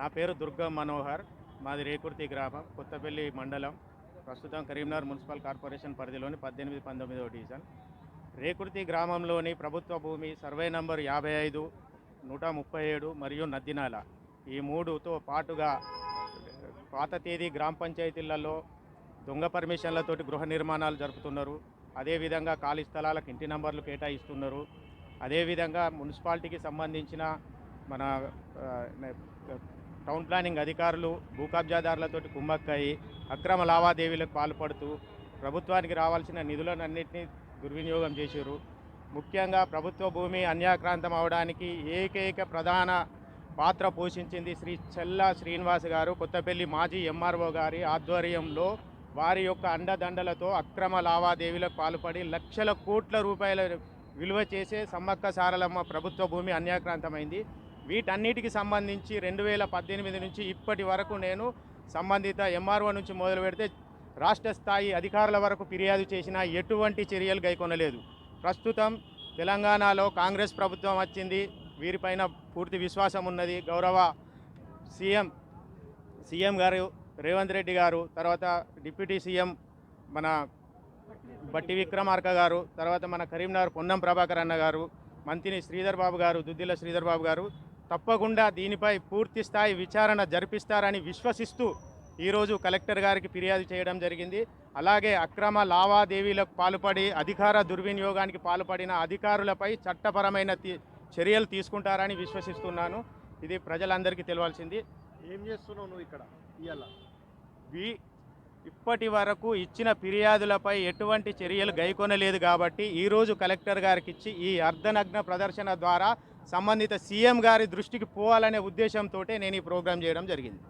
నా పేరు దుర్గా మనోహర్ మాది రేకుర్తి గ్రామం కొత్తపల్లి మండలం ప్రస్తుతం కరీంనగర్ మున్సిపల్ కార్పొరేషన్ పరిధిలోని పద్దెనిమిది పంతొమ్మిదవ డివిజన్. రేకుర్తి గ్రామంలోని ప్రభుత్వ భూమి సర్వే నంబర్ యాభై ఐదు నూట ముప్పై ఏడు మరియు నద్దినాల ఈ మూడుతో పాటుగా పాత తేదీ గ్రామ పంచాయతీలలో దొంగ పర్మిషన్లతోటి గృహ నిర్మాణాలు జరుపుతున్నారు. అదేవిధంగా ఖాళీ స్థలాలకు ఇంటి నంబర్లు కేటాయిస్తున్నారు. అదేవిధంగా మున్సిపాలిటీకి సంబంధించిన మన టౌన్ ప్లానింగ్ అధికారులు భూ కబ్జాదారులతోటి కుమ్మక్కయి అక్రమ లావాదేవీలకు పాల్పడుతూ ప్రభుత్వానికి రావాల్సిన నిధులన్నింటినీ దుర్వినియోగం చేశారు. ముఖ్యంగా ప్రభుత్వ భూమి అన్యాక్రాంతం అవడానికి ఏకైక ప్రధాన పాత్ర పోషించింది శ్రీ చెల్ల శ్రీనివాస్ గారు. కొత్తపల్లి మాజీ ఎంఆర్ఓ గారి ఆధ్వర్యంలో వారి యొక్క అండదండలతో అక్రమ లావాదేవీలకు పాల్పడి లక్షల కోట్ల రూపాయల విలువ చేసే సమ్మక్క సారలమ్మ ప్రభుత్వ భూమి అన్యాక్రాంతమైంది. వీటన్నిటికి సంబంధించి రెండు వేల పద్దెనిమిది నుంచి ఇప్పటి వరకు నేను సంబంధిత ఎంఆర్ఓ నుంచి మొదలు పెడితే రాష్ట్ర స్థాయి అధికారుల వరకు ఫిర్యాదు చేసినా ఎటువంటి చర్యలు గైకొనలేదు. ప్రస్తుతం తెలంగాణలో కాంగ్రెస్ ప్రభుత్వం వచ్చింది. వీరిపైన పూర్తి విశ్వాసం ఉన్నది. గౌరవ సీఎం సీఎం గారు రేవంత్ రెడ్డి గారు తర్వాత డిప్యూటీ సీఎం మన బట్టి విక్రమార్క గారు తర్వాత మన కరీంనగర్ పొన్నం ప్రభాకర్ అన్న గారు మంత్రి శ్రీధర్ బాబు గారు దుద్దిల శ్రీధర్ బాబు గారు తప్పకుండా దీనిపై పూర్తి స్థాయి విచారణ జరిపిస్తారని విశ్వసిస్తూ ఈరోజు కలెక్టర్ గారికి ఫిర్యాదు చేయడం జరిగింది. అలాగే అక్రమ లావాదేవీలకు పాల్పడి అధికార దుర్వినియోగానికి పాల్పడిన అధికారులపై చట్టపరమైన చర్యలు తీసుకుంటారని విశ్వసిస్తున్నాను. ఇది ప్రజలందరికీ తెలియాల్సింది. ఏం చేస్తున్నావు నువ్వు ఇక్కడ? ఇవాళ వి ఇప్పటి వరకు ఇచ్చిన ఫిర్యాదులపై ఎటువంటి చర్యలు గైకొనలేదు కాబట్టి ఈరోజు కలెక్టర్ గారికి ఇచ్చి ఈ అర్ధనగ్న ప్రదర్శన ద్వారా సంబంధిత సీఎం గారి దృష్టికి పోవాలనే ఉద్దేశంతో నేను ఈ ప్రోగ్రాం చేయడం జరిగింది.